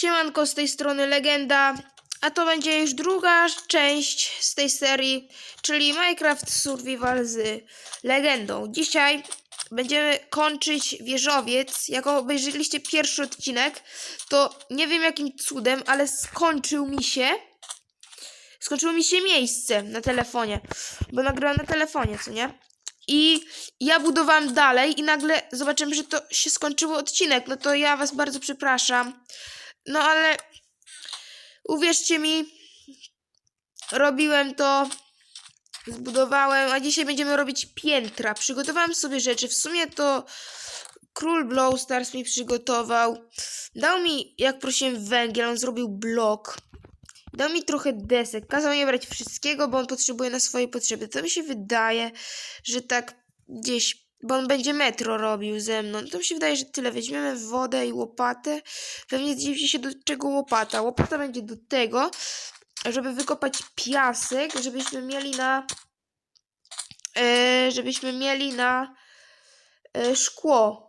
Siemanko, z tej strony Legenda, a to będzie już druga część z tej serii, czyli Minecraft Survival z Legendą. Dzisiaj będziemy kończyć wieżowiec. Jak obejrzeliście pierwszy odcinek, to nie wiem jakim cudem, ale skończył mi się skończyło mi się miejsce na telefonie, bo nagrałem na telefonie, co nie? I ja budowałem dalej i nagle zobaczyłem, że to się skończyło odcinek. No to ja was bardzo przepraszam. No ale uwierzcie mi, robiłem to, zbudowałem, a dzisiaj będziemy robić piętra. Przygotowałem sobie rzeczy. W sumie to król Blow Stars mi przygotował. Dał mi, jak prosiłem, węgiel, on zrobił blok. Dał mi trochę desek. Kazał nie brać wszystkiego, bo on potrzebuje na swoje potrzeby. To mi się wydaje, że tak gdzieś, bo on będzie metro robił ze mną. To mi się wydaje, że tyle. Weźmiemy wodę i łopatę. Pewnie zdziwicie się, do czego łopata. Łopata będzie do tego, żeby wykopać piasek, żebyśmy mieli na. E, żebyśmy mieli na e, szkło.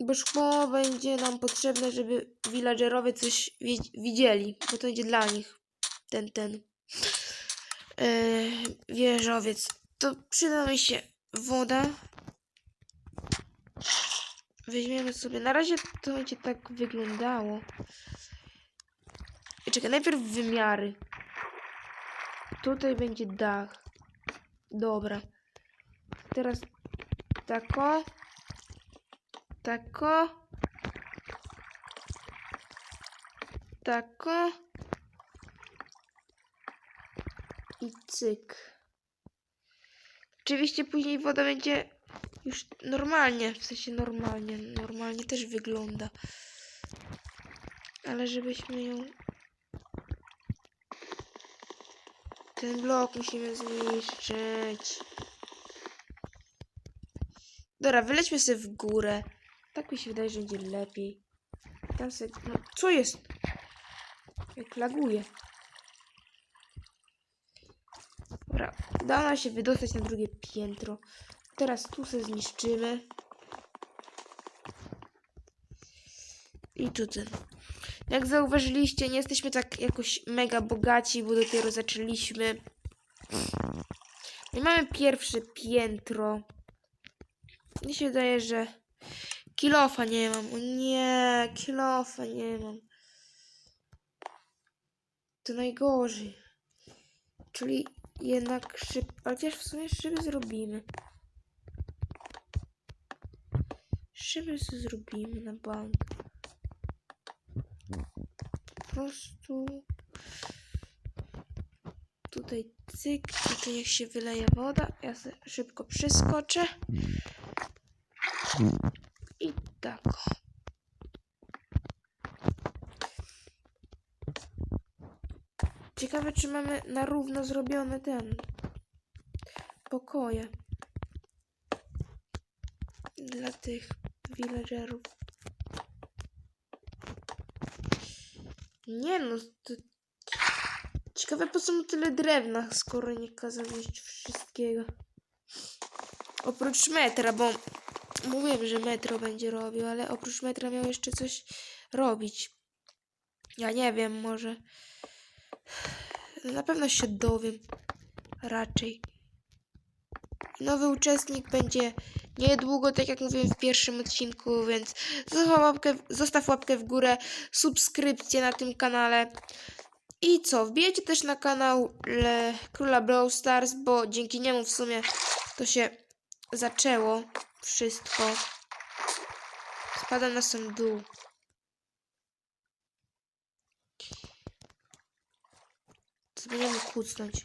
Bo szkło będzie nam potrzebne, żeby villagerowie coś wi- widzieli, bo to będzie dla nich ten, ten yy, wieżowiec. To przyda mi się woda. Weźmiemy sobie, na razie to będzie tak wyglądało. Czekaj, najpierw wymiary. Tutaj będzie dach. Dobra. Teraz tako. Tako. Tako. I cyk. Oczywiście później woda będzie już normalnie, w sensie normalnie, normalnie też wygląda. Ale żebyśmy ją... Ten blok musimy zniszczyć. Dobra, wylećmy sobie w górę. Tak mi się wydaje, że będzie lepiej. Tam sobie... No, co jest? Jak laguje. Dobra, udało nam się wydostać na drugie piętro. Teraz tu sobie zniszczymy. I tu ten. Jak zauważyliście, nie jesteśmy tak jakoś mega bogaci, bo dopiero zaczęliśmy. I mamy pierwsze piętro. Mi się wydaje, że kilofa nie mam. O nie, kilofa nie mam. To najgorzej. Czyli jednak szyb... Chociaż w sumie szyby zrobimy. Szyby sobie zrobimy na bank. Po prostu... Tutaj cyk, tutaj niech się wyleje woda. Ja szybko przeskoczę. I tak. Ciekawe, czy mamy na równo zrobione ten pokoje dla tych villagerów. Nie no, to... ciekawe po co mu tyle drewna, skoro nie kazał jeść wszystkiego. Oprócz metra, bo mówiłem, że metro będzie robił, ale oprócz metra miał jeszcze coś robić. Ja nie wiem, może. Na pewno się dowiem. Raczej. Nowy uczestnik będzie niedługo, tak jak mówiłem w pierwszym odcinku, więc zostaw łapkę, zostaw łapkę w górę, subskrypcję na tym kanale. I co, wbijajcie też na kanał Le Króla Brawl Stars, bo dzięki niemu w sumie to się zaczęło wszystko. Spadam na sam dół. Mógł kucnąć.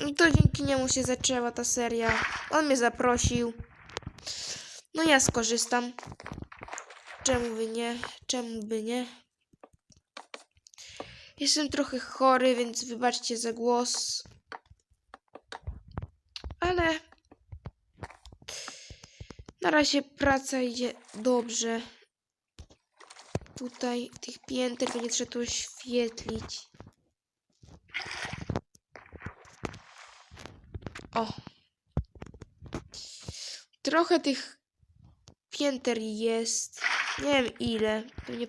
To dzięki niemu się zaczęła ta seria. On mnie zaprosił. No ja skorzystam. Czemu by nie? Czemu by nie? Jestem trochę chory, więc wybaczcie za głos. Ale na razie praca idzie dobrze. Tutaj tych pięter będzie trzeba to oświetlić. Trochę tych pięter jest. Nie wiem ile. Pewnie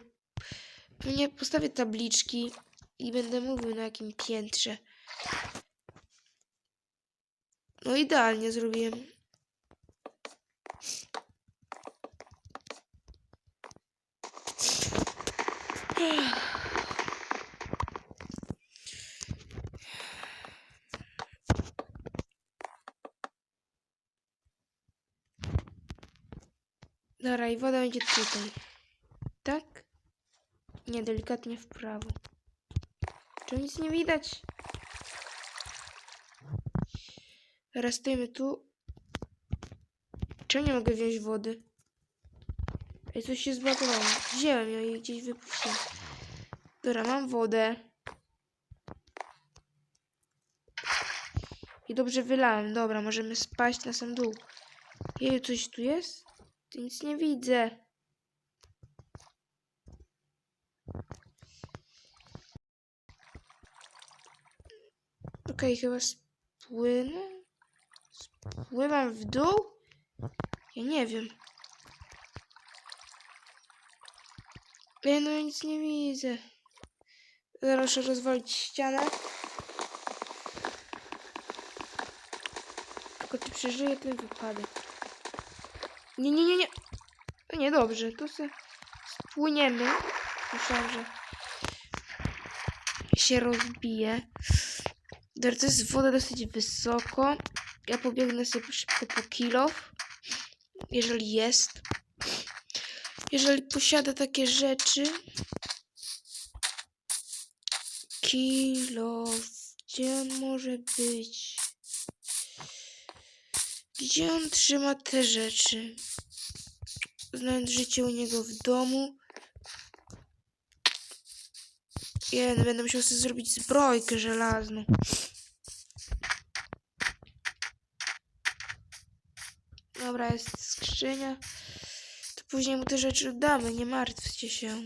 Nie postawię tabliczki i będę mówił na jakim piętrze. No idealnie zrobiłem. Dobra, i woda będzie tutaj. Tak? Nie, delikatnie w prawo. Czy nic nie widać? Teraz stoimy tu. Czemu nie mogę wziąć wody? Ej, coś się zbagowało. Wziąłem ją i gdzieś wypuściłem. Dobra, mam wodę. I dobrze wylałem. Dobra, możemy spaść na sam dół. Jej, coś tu jest? Tu nic nie widzę. Okej, chyba spłynę. Spływam w dół? Ja nie wiem. Ja no nic nie widzę. Zaraz rozwalić ścianę. Tylko czy przeżyję ten wypadek? Nie, nie, nie, nie. To niedobrze. Tu se spłyniemy. Myślałam, że się rozbije. Dobra, to jest woda dosyć wysoko. Ja pobiegnę sobie szybko po kilof. Jeżeli jest. Jeżeli posiada takie rzeczy. Kilof. Gdzie może być? Gdzie on trzyma te rzeczy? Znając życie u niego w domu. Ja będę musiał sobie zrobić zbrojkę żelazną. Dobra, jest skrzynia. To później mu te rzeczy oddamy, nie martwcie się.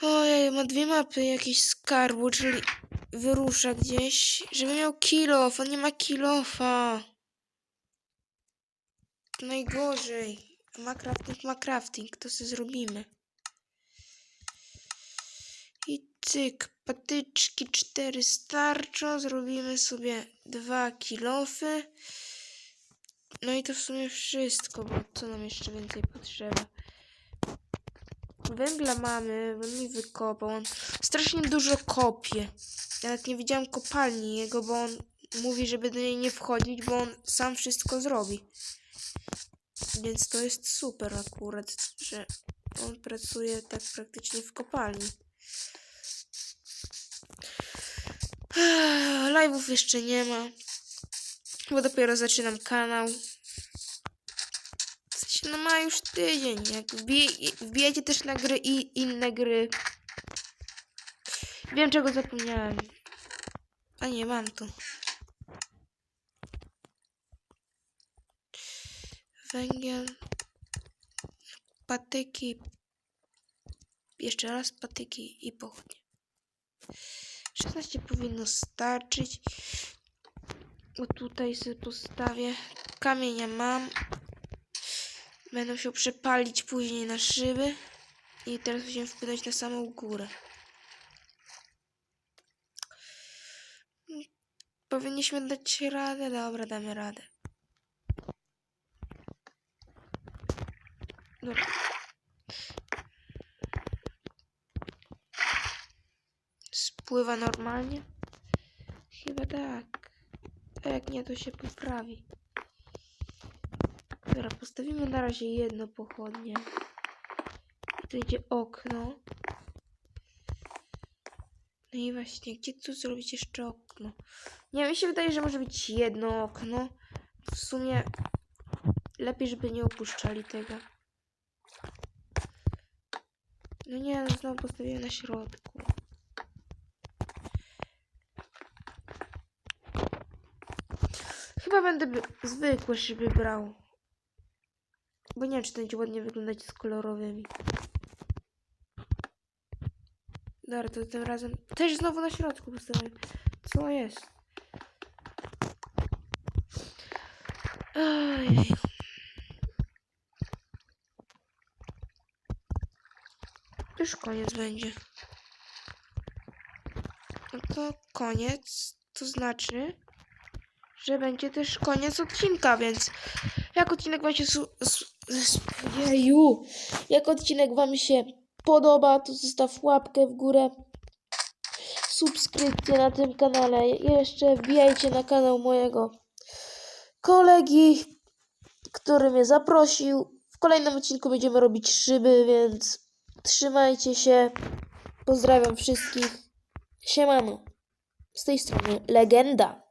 Ojej, ma dwie mapy jakiś skarbu, czyli wyrusza gdzieś, żeby miał kilof, on nie ma kilofa. Najgorzej. Ma crafting, ma crafting, to sobie zrobimy. I cyk, patyczki cztery starczą, zrobimy sobie dwa kilofy. No i to w sumie wszystko, bo co nam jeszcze więcej potrzeba? Węgla mamy, on mi wykopał. On strasznie dużo kopie. Ja nawet nie widziałam kopalni jego, bo on mówi, żeby do niej nie wchodzić, bo on sam wszystko zrobi. Więc to jest super akurat, że on pracuje tak praktycznie w kopalni. Live'ów jeszcze nie ma, bo dopiero zaczynam kanał. No ma już tydzień. Jak wbij, też na gry i inne gry. Wiem czego zapomniałem. A nie, mam tu. Węgiel. Patyki. Jeszcze raz patyki i pochodnie. 16 powinno starczyć. O tutaj sobie postawię. Kamienia mam. Będę się przepalić później na szyby. I teraz musimy wpłynąć na samą górę. Powinniśmy dać radę. Dobra, damy radę. Dobra. Spływa normalnie? Chyba tak. A jak nie, to się poprawi. Dobra, postawimy na razie jedno pochodnie. Tu idzie okno. No i właśnie, gdzie tu zrobić jeszcze okno? Nie, mi się wydaje, że może być jedno okno. W sumie lepiej, żeby nie opuszczali tego. No nie, no znowu postawiłem na środku. Chyba będę zwykły szyby brał. Bo nie wiem, czy to będzie ładnie wyglądać z kolorowymi. Dobra, to tym razem też znowu na środku postawiłem. Co jest? Ojej. Już koniec będzie. No to koniec, to znaczy, że będzie też koniec odcinka, więc jak odcinek wam się jeju, jak odcinek wam się podoba, to zostaw łapkę w górę, subskrypcję na tym kanale, jeszcze wbijajcie na kanał mojego kolegi, który mnie zaprosił. W kolejnym odcinku będziemy robić szyby, więc trzymajcie się. Pozdrawiam wszystkich. Siemano. Z tej strony Legenda.